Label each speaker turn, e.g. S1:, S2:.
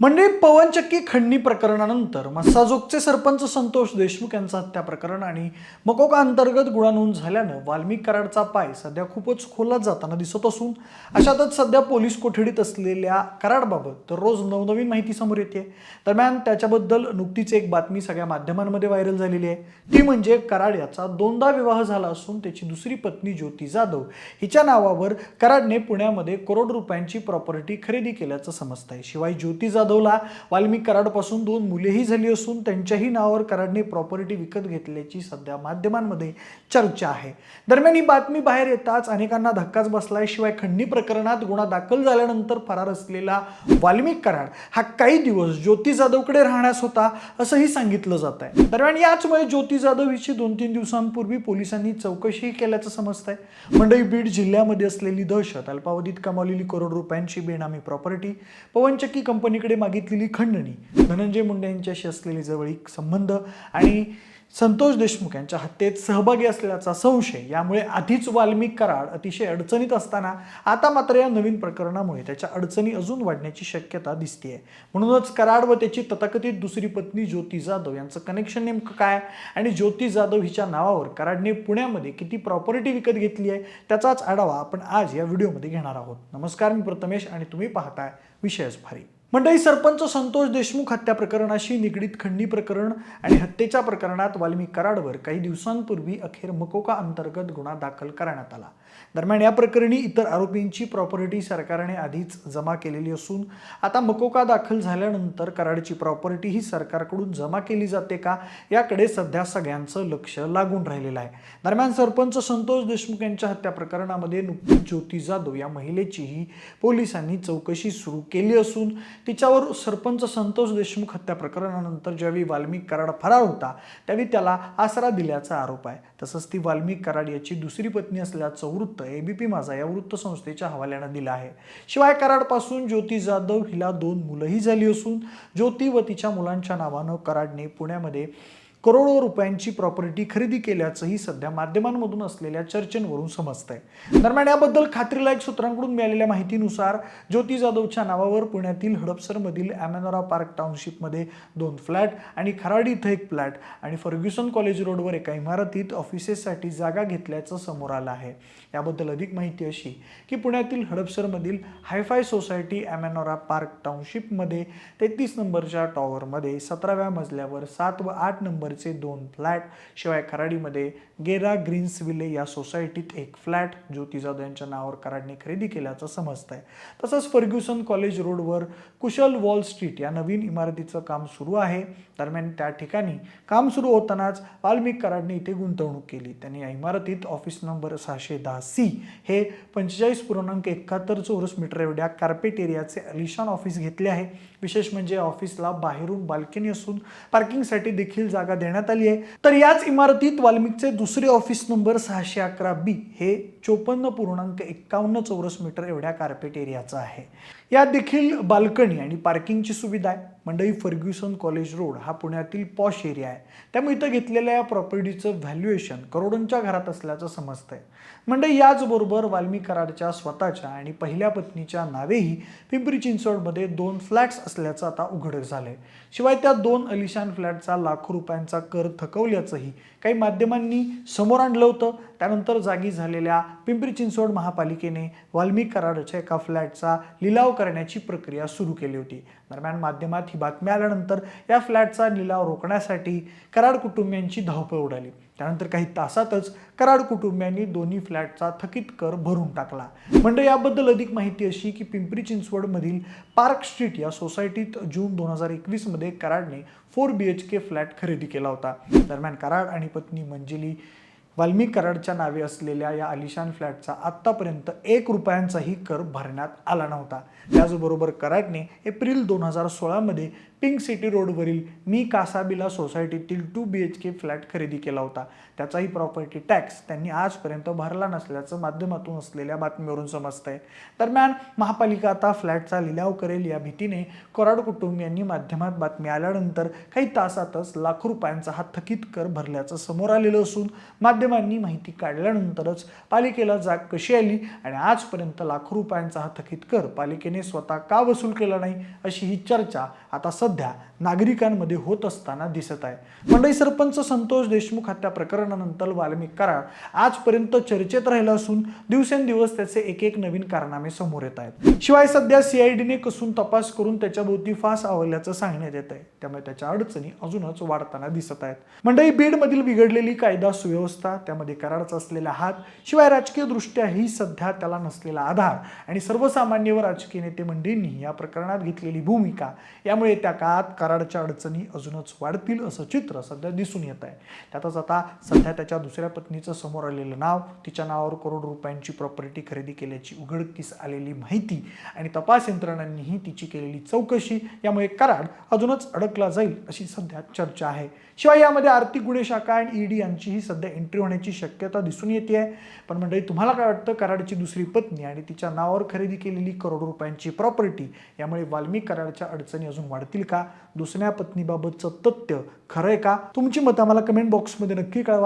S1: म्हणजे पवनचक्की खंडणी प्रकरणानंतर मस्साजोगचे सरपंच संतोष देशमुख यांचं हत्या प्रकरण आणि मकोका अंतर्गत गुन्हा नोंद झाल्यानं वाल्मिक कराडचा पाय सध्या खूपच खोलात जाताना दिसत असून अशातच सध्या पोलीस कोठडीत असलेल्या कराडबाबत तर रोज नवनवीन माहिती समोर येते. दरम्यान त्याच्याबद्दल नुकतीच एक बातमी सगळ्या माध्यमांमध्ये व्हायरल झालेली आहे. ती म्हणजे कराड याचा दोनदा विवाह झाला असून त्याची दुसरी पत्नी ज्योती जाधव हिच्या नावावर कराडने पुण्यामध्ये करोड रुपयांची प्रॉपर्टी खरेदी केल्याचं समजत आहे शिवाय ज्योती जाधवला वाल्मिक कराडपासून दोन मुलेही झाली असून त्यांच्याही नावावर कराडने प्रॉपर्टी विकत घेतल्याची सध्या माध्यमांमध्ये चर्चा आहे. दरम्यान ही बातमी बाहेर येताच अनेकांना धक्काच बसलाय. शिवाय खंडणी प्रकरणात गुन्हा दाखल झाल्यानंतर फरार असलेला वाल्मिक कराड हा काही दिवस ज्योती जाधवकडे राहण्यास होता असंही सांगितलं जात आहे. दरम्यान याचमुळे ज्योती जाधव हिची दोन तीन दिवसांपूर्वी पोलिसांनी चौकशीही केल्याचं समजत आहे मंडई बीड जिल्ह्यामध्ये असलेली दहशत अल्पावधीत कमावलेली करोड रुपयांची बेनामी प्रॉपर्टी पवनचक्की कंपनीकडे मागितलेली खंडणी धनंजय मुंडे यांच्याशी असलेली जवळीक संबंध आणि संतोष देशमुख यांच्या हत्येत सहभागी असल्याचा संशय यामुळे आधीच वाल्मिक कराड अतिशय अडचणीत असताना आता मात्र या नवीन प्रकरणामुळे त्याच्या अडचणी अजून वाढण्याची शक्यता दिसतीये. म्हणूनच कराड व त्याची तथाकथित दुसरी पत्नी ज्योती जाधव यांचं कनेक्शन नेमकं काय? आणि ज्योती जाधव हिच्या नावावर कराडने पुण्यामध्ये किती प्रॉपर्टी विकत घेतली आहे? त्याचाच आढावा आपण आज या व्हिडिओमध्ये घेणार आहोत. नमस्कार मी प्रथमेश आणि तुम्ही पाहताय विषयच भारी. मंडळी सरपंच संतोष देशमुख हत्या प्रकरणाशी निगडीत खंडणी प्रकरण आणि हत्येच्या प्रकरणात वाल्मिक कराडवर काही दिवसांपूर्वी अखेर मकोका अंतर्गत गुन्हा दाखल करण्यात आला. दरम्यान या प्रकरणी इतर आरोपींची प्रॉपर्टी सरकारने आधीच जमा केलेली असून आता मकोका दाखल झाल्यानंतर कराडची प्रॉपर्टी ही सरकारकडून जमा केली जाते का? याकडे सध्या सगळ्यांचं लक्ष लागून राहिलेलं आहे. दरम्यान सरपंच संतोष देशमुख यांच्या हत्या प्रकरणामध्ये नुकतीच ज्योती जाधव या महिलेचीही पोलिसांनी चौकशी सुरू केली असून तिच्यावर सरपंच संतोष देशमुख हत्या प्रकरणानंतर ज्यावेळी वाल्मिक कराड फरार होता त्यावेळी त्याला आसरा दिल्याचा आरोप आहे. तसंच ती वाल्मिक कराड याची दुसरी पत्नी असल्याचं वृत्त एबीपी माझा या वृत्तसंस्थेच्या हवाल्यानं दिलं आहे. शिवाय कराडपासून ज्योती जाधव हिला दोन मुलंही झाली असून ज्योती व तिच्या मुलांच्या नावानं कराडने पुण्यामध्ये करोडो रुपयांची प्रॉपर्टी खरेदी केल्याचंही सध्या माध्यमांमधून असलेल्या चर्चेवरून समजतंय. दरम्यान याबद्दल खात्रीलायक सूत्रांकडून मिळालेल्या माहितीनुसार ज्योती जाधवच्या नावावर पुण्यातील हडपसरमधील ॲमेनोरा पार्क टाउनशिपमध्ये दोन फ्लॅट आणि खराडी इथं एक फ्लॅट आणि फर्ग्युसन कॉलेज रोडवर एका इमारतीत ऑफिसेससाठी जागा घेतल्याचं समोर आलं आहे. याबद्दल अधिक माहिती अशी की पुण्यातील हडपसरमधील hi fi society Amanora park टाउनशिपमध्ये तेहतीस नंबरच्या टॉवरमध्ये सतराव्या मजल्यावर सात व आठ नंबर नंबरचे दोन फ्लॅट शिवाय खराडीमध्ये गेरा ग्रीन्सविले या सोसायटीत एक फ्लॅट ज्योती जाधव यांच्या नावावर कराडने खरेदी केल्याचं समजत आहे तसंच फर्ग्युसन कॉलेज रोडवर कुशल वॉल स्ट्रीट या नवीन इमारतीचं काम सुरू आहे. दरम्यान त्या ठिकाणी काम सुरू होतानाच वाल्मिक कराडने इथे गुंतवणूक केली. त्यांनी या इमारतीत ऑफिस नंबर सहाशे दहा सी हे पंचेचाळीस पूर्णांक एकाहत्तर चौरस मीटर एवढ्या कार्पेट एरियाचे अलिशान ऑफिस घेतले आहे. विशेष म्हणजे ऑफिसला बाहेरून बाल्कनी असून पार्किंगसाठी देखील जागा देण्यात आली आहे. तर याच इमारतीत वाल्मिकचे दुसरे ऑफिस नंबर सहाशे अकरा बी हे चोपन्न पूर्णांक एक्कावन्न चौरस मीटर एवढ्या कार्पेट एरियाचं आहे. यात देखील बाल्कनी आणि पार्किंगची सुविधा आहे. मंडई फर्ग्युसन कॉलेज रोड हा पुण्यातील पॉश एरिया आहे. त्यामुळे इथं घेतलेल्या या प्रॉपर्टीचं व्हॅल्युएशन करोडोंच्या घरात असल्याचं समजतंय. मंडई याचबरोबर वाल्मी कराडच्या स्वतःच्या आणि पहिल्या पत्नीच्या नावेही पिंपरी चिंचवडमध्ये दोन फ्लॅट्स असल्याचं आता उघड झालंय. शिवाय त्या दोन अलिशान फ्लॅटचा लाखो रुपयांचा कर थकवल्याचंही काही माध्यमांनी समोर आणलं होतं. त्यानंतर जागी झालेल्या पिंपरी चिंचवड महापालिकेने वाल्मिक कराडच्या एका फ्लॅटचा लिलाव करण्याची प्रक्रिया सुरू केली होती. दरम्यान माध्यमात ही बातमी आल्यानंतर या फ्लॅटचा लिलाव रोखण्यासाठी कराड कुटुंबियांची धावपळ उडाली. त्यानंतर काही तासातच कराड कुटुंबियांनी दोन्ही फ्लॅटचा थकीत कर भरून टाकला. म्हणजे याबद्दल अधिक माहिती अशी की पिंपरी चिंचवडमधील पार्क स्ट्रीट या सोसायटीत जून दोन हजार एकवीसमध्ये कराडने four B H K flat खरेदी केला होता. दरम्यान कराड आणि पत्नी मंजिली वाल्मिक कराडच्या नावे असलेल्या या आलिशान फ्लॅटचा आत्तापर्यंत एक रुपयांचाही कर भरण्यात आला नव्हता. त्याचबरोबर कराडने एप्रिल दोन हजार सोळामध्ये पिंक सिटी रोडवरील मी Casabella सोसायटीतील two B H K flat खरेदी केला होता. त्याचाही प्रॉपर्टी टॅक्स त्यांनी आजपर्यंत भरला नसल्याचं माध्यमातून असलेल्या बातमीवरून समजतंय. दरम्यान महापालिका आता फ्लॅटचा लिलाव करेल या भीतीने कोराड कुटुंबियांनी माध्यमात बातमी आल्यानंतर काही तासातच लाखो रुपयांचा हा थकीत कर भरल्याचं समोर आलेलं असून माध्यमांनी माहिती काढल्यानंतरच पालिकेला जाग कशी आली आणि आजपर्यंत लाखो रुपयांचा हा थकीत कर पालिकेने स्वतः का वसूल केला नाही अशी ही चर्चा आता सध्या नागरिकांमध्ये होत असताना दिसत आहे. मंडई सरपंच संतोष देशमुख हत्या प्रकरणानंतर वाल्मिक करार आजपर्यंत चर्चेत राहिला असून दिवसेंदिवस त्याचे एक एक नवीन कारनामे समोर येत आहेत. शिवाय सध्या सीआयडीने कसून तपास करून त्याच्याभोवती फास आवरल्याचं सांगण्यात येत आहे. त्यामुळे त्याच्या अडचणी अजूनच वाढताना दिसत आहेत. मंडळी बीडमधील बिघडलेली कायदा सुव्यवस्था त्यामध्ये कराडचा असलेला हात शिवाय राजकीय दृष्ट्याही सध्या त्याला नसलेला आधार आणि सर्वसामान्य व राजकीय नेते मंडळींनी या प्रकरणात घेतलेली भूमिका यामुळे त्या काळात कराडच्या अडचणी अजूनच वाढतील असं चित्र सध्या दिसून येत आहे. त्यातच आता सध्या त्याच्या दुसऱ्या पत्नीचं समोर आलेलं नाव तिच्या नावावर करोड रुपयांची प्रॉपर्टी खरेदी केल्याची उघडकीस आलेली माहिती आणि तपास यंत्रणांनीही तिची केलेली चौकशी यामुळे कराड अजूनच अडकला जाईल अशी सध्या चर्चा आहे. शिवाय यामध्ये आर्थिक गुन्हे शाखा आणि ईडी यांचीही सध्या एंट्री होण्याची शक्यता दिसून येते आहे पण मंडळी तुम्हाला काय वाटतं? कराडची दुसरी पत्नी आणि तिच्या नावावर खरेदी केलेली करोड रुपयांची प्रॉपर्टी यामुळे वाल्मिक कराडच्या अडचणी अजून वाढतील का? दुसऱ्या पत्नीबाबतचं तथ्य खरं आहे का? तुमची मतं आम्हाला कमेंट बॉक्समध्ये नक्की कळवा.